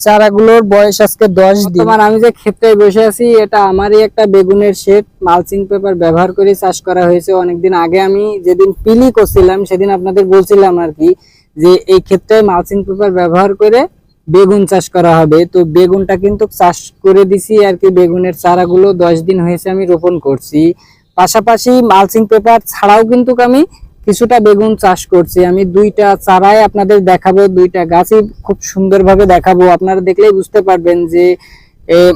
চারাগুলোর বয়স আজকে দশ দিন। বর্তমান আমি যে ক্ষেত্রে বসে আছি, এটা আমারই একটা বেগুনের শেড। মালচিং পেপার ব্যবহার করে চাষ করা হয়েছে। অনেকদিন আগে আমি যেদিন পিলি করছিলাম, সেদিন আপনাদের বলছিলাম আর কি, যে এই ক্ষেত্রে মালচিং পেপার ব্যবহার করে বেগুন চাষ করা হবে। তো বেগুনটা কিন্তু চাষ করে দিছি আর কি, বেগুনের চারাগুলো দশ দিন হয়েছে আমি রোপণ করছি। পাশাপাশি মালচিং পেপার ছাড়াও কিন্তু আমি কিছুটা বেগুন চাষ করছি। আমি দুইটা চারাই আপনাদের দেখাবো, দুইটা গাছই খুব সুন্দরভাবে দেখাবো। আপনারা দেখলেই বুঝতে পারবেন যে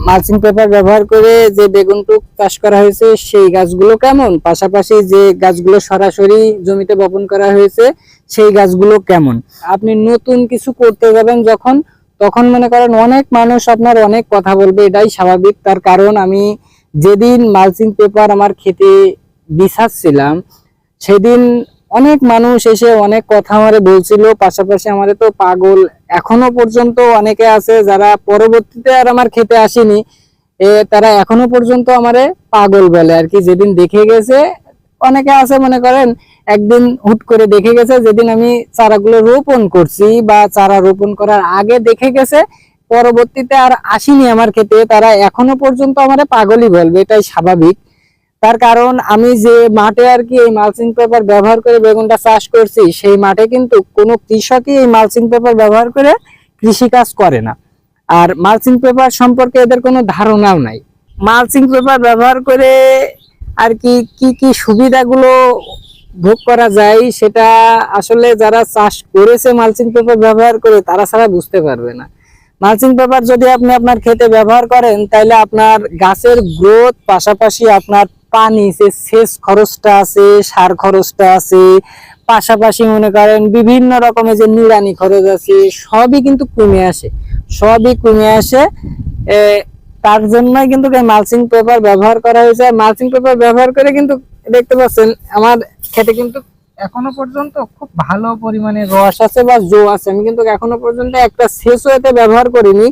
মালচিং পেপার ব্যবহার করে যে বেগুনটুক চাষ করা হয়েছে, সেই গাছগুলো কেমন? পাশাপাশি যে গাছগুলো সরাসরি জমিতে বপন করা হয়েছে, সেই গাছগুলো কেমন? আপনি নতুন কিছু করতে যাবেন যখন, তখন মনে করেন অনেক মানুষ আপনার অনেক কথা বলবে, এটাই স্বাভাবিক। তার কারণ আমি যেদিন মালচিং পেপার আমার খেতে বিছাচ্ছিলাম সেদিন অনেক মানুষ এসে অনেক কথা আমারে বলছিল, পাশাপাশি আমারে তো পাগল এখনও পর্যন্ত অনেকে আছে যারা পরবর্তীতে আর আমার খেতে আসেনি, এ তারা এখনও পর্যন্ত আমারে পাগল বলে আর কি। যেদিন দেখে গেছে, অনেকে আছে মনে করেন, একদিন হুট করে দেখে গেছে, যেদিন আমি চারাগুলো রোপণ করছি বা চারা রোপণ করার আগে দেখে গেছে, পরবর্তীতে আর আসেনি আমার খেতে, তারা এখনও পর্যন্ত আমারে পাগলই বলবে, এটাই স্বাভাবিক। তার কারণ আমি যে মাঠে আর কি এই মালচিং পেপার ব্যবহার করে বেগুনটা চাষ করছি, সেই মাঠে কিন্তু কোনো কৃষকই এই মালচিং পেপার ব্যবহার করে কৃষি কাজ করে না। আর মালচিং পেপার সম্পর্কে এদের কোনো ধারণাও নাই। মালচিং পেপার ব্যবহার করে আর কি কি কি সুবিধাগুলো ভোগ করা যায়, সেটা আসলে যারা চাষ করেছে মালচিং পেপার ব্যবহার করে, তারা ছাড়া বুঝতে পারবে না। মালচিং পেপার যদি আপনি আপনার খেতে ব্যবহার করেন তাহলে আপনার গাছের গ্রোথ পাশাপাশি আপনার পানি সেচ খরচটা আছে, সার খরচটা আছে, পাশাপাশি মনে করেন বিভিন্ন রকমের যে নিড়ানি খরচ আছে, সবই কিন্তু কমে আসে। সবই কমে আসে তার জন্যই কিন্তু মালচিং পেপার ব্যবহার করা হয়েছে। মালচিং পেপার ব্যবহার করে কিন্তু দেখতে পাচ্ছেন, আমার খেতে কিন্তু এখনও পর্যন্ত খুব ভালো পরিমাণে রস আছে বা জো আছে। আমি কিন্তু এখনও পর্যন্ত একটা শেষ এতে ব্যবহার করিনি।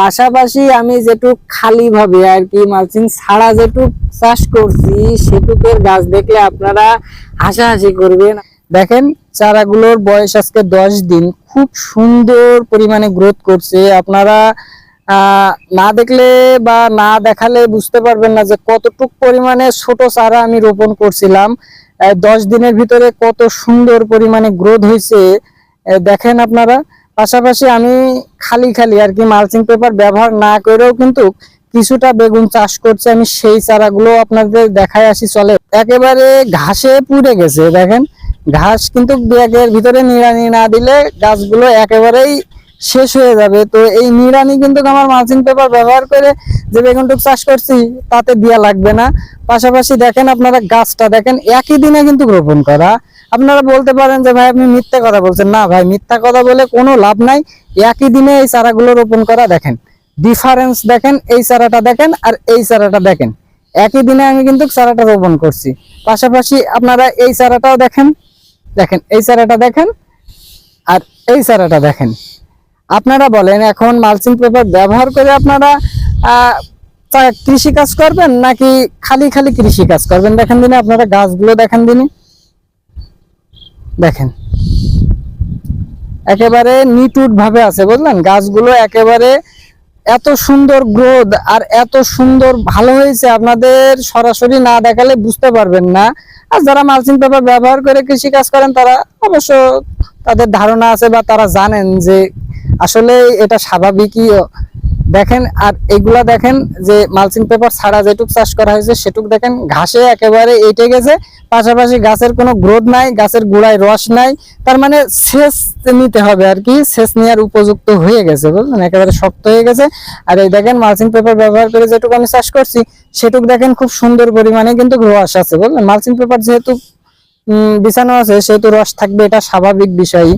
পাশাপাশি আমি যেটুক খালি ভাবে আর কি, মালচিং ছাড়া যেটুক চাষ করছি, সেটুকের গাছ দেখলে আপনারা হাসাহাসি করবেন। দেখেন, চারাগুলোর বয়স আজকে দশ দিন। খুব সুন্দর পরিমাণে গ্রোথ করছে। আপনারা না দেখলে বা না দেখালে বুঝতে পারবেন না যে কতটুক পরিমাণে ছোট চারা আমি রোপণ করছিলাম। দশ দিনের ভিতরে কত সুন্দর পরিমাণে গ্রোথ হয়েছে দেখেন আপনারা। পাশাপাশি আমি খালি খালি আর কি মালচিং পেপার ব্যবহার না করেও কিন্তু কিছুটা বেগুন চাষ করছে। আমি সেই চারাগুলো আপনাদের দেখায় আসি, চলে। একেবারে ঘাসে পুড়ে গেছে, দেখেন। ঘাস কিন্তু ব্যাগের ভিতরে নিড়ানি না দিলে গাছগুলো একেবারেই শেষ হয়ে যাবে। তো এই নিড়ানি কিন্তু আমার মালচিং পেপার ব্যবহার করে যে বেগুনটুক চাষ করছি, তাতে দেওয়া লাগবে না। পাশাপাশি দেখেন আপনারা গাছটা, দেখেন একই দিনে কিন্তু রোপণ করা। আপনারা বলতে পারেন যে, ভাই, আপনি মিথ্যা কথা বলছেন। না, ভাই, মিথ্যা কথা বলে কোনো লাভ নাই। একই দিনে এই চারাগুলো রোপণ করা, দেখেন। ডিফারেন্স দেখেন, এই চারাটা দেখেন আর এই চারাটা দেখেন। একই দিনে আমি কিন্তু চারাটা রোপণ করছি। পাশাপাশি আপনারা এই চারাটাও দেখেন দেখেন, এই চারাটা দেখেন আর এই চারাটা দেখেন। আপনারা বলেন, এখন মালচিং পেপার ব্যবহার করে আপনারা কৃষি কাজ করবেন নাকি খালি খালি কৃষি কাজ করবেন? দেখেন দিনে আপনারা গাছগুলো দেখেন দিনে। দেখেন। একেবারে নিটুট ভাবে আছে, বুঝলেন? গাছগুলো একেবারে এত সুন্দর গ্রোথ আর এত সুন্দর ভালো হয়েছে, আপনাদের সরাসরি না দেখালে বুঝতে পারবেন না। আর যারা মালচিং পেপার ব্যবহার করে কৃষি কাজ করেন, তারা অবশ্য তাদের ধারণা আছে বা তারা জানেন যে আসলে এটা স্বাভাবিকই দেখেন, আর এগুলা দেখেন যে মালচিং পেপার ছাড়া যেটুক চাষ করা হয়েছে, সেটুক দেখেন ঘাসে একেবারে এটে গেছে, পাশাপাশি গাছের কোনো গ্রোথ নাই, গাছের গোড়ায় রস নাই, তার মানে সেচ নিতে হবে আর কি, সেচ নেওয়ার উপযুক্ত হয়ে গেছে, বুঝলেন? একেবারে শক্ত হয়ে গেছে। আর এই দেখেন মালচিং পেপার ব্যবহার করে যেটুকু আমি চাষ করছি, সেটুক দেখেন খুব সুন্দর পরিমাণে কিন্তু রস আছে, বুঝলেন? মালচিং পেপার যেহেতু বিছানো আছে, সেহেতু রস থাকবে, এটা স্বাভাবিক বিষয়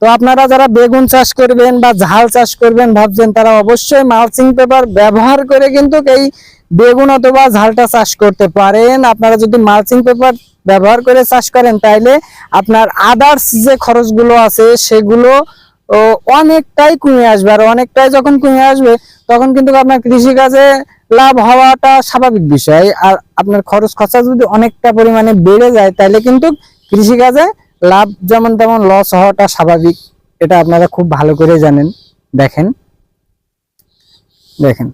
তো আপনারা যারা বেগুন চাষ করবেন বা ঝাল চাষ করবেন ভাবছেন, তারা অবশ্যই মালচিং পেপার ব্যবহার করে কিন্তু এই বেগুন অথবা ঝালটা চাষ করতে পারেন। আপনারা যদি মালচিং পেপার ব্যবহার করে চাষ করেন, তাইলে আপনার আদার্স যে খরচগুলো আছে, সেগুলো অনেকটাই কমে আসবে। আর অনেকটাই যখন কমে আসবে, তখন কিন্তু আপনার কৃষিকাজে লাভ হওয়াটা স্বাভাবিক বিষয়। আর আপনার খরচ খরচা যদি অনেকটা পরিমাণে বেড়ে যায়, তাহলে কিন্তু কৃষিকাজে লাভ যেমন তেমন লস হওয়াটা স্বাভাবিক। এটা আপনারা খুব ভালো করে জানেন, দেখেন। দেখেন।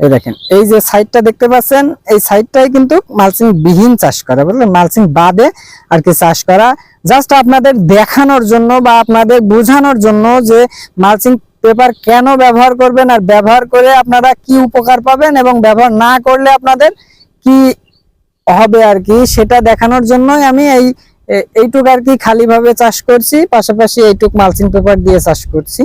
এই দেখেন, এই যে সাইডটা দেখতে পাচ্ছেন, এই সাইডটাই কিন্তু মালচিং বিহীন চাষ করা, বুঝলেন? মালচিং বাদে আর কি চাষ করা। জাস্ট আপনাদের দেখানোর জন্য বা আপনাদের বোঝানোর জন্য যে মালচিং পেপার কেন ব্যবহার করবেন আর ব্যবহার করে আপনারা কি উপকার পাবেন এবং ব্যবহার না করলে আপনাদের কি হবে আর কি সেটা দেখানোর জন্যই আমি এই এইটুক আর কি খালিভাবে চাষ করছি, পাশাপাশি এইটুক মালচিং পেপার দিয়ে চাষ করছি।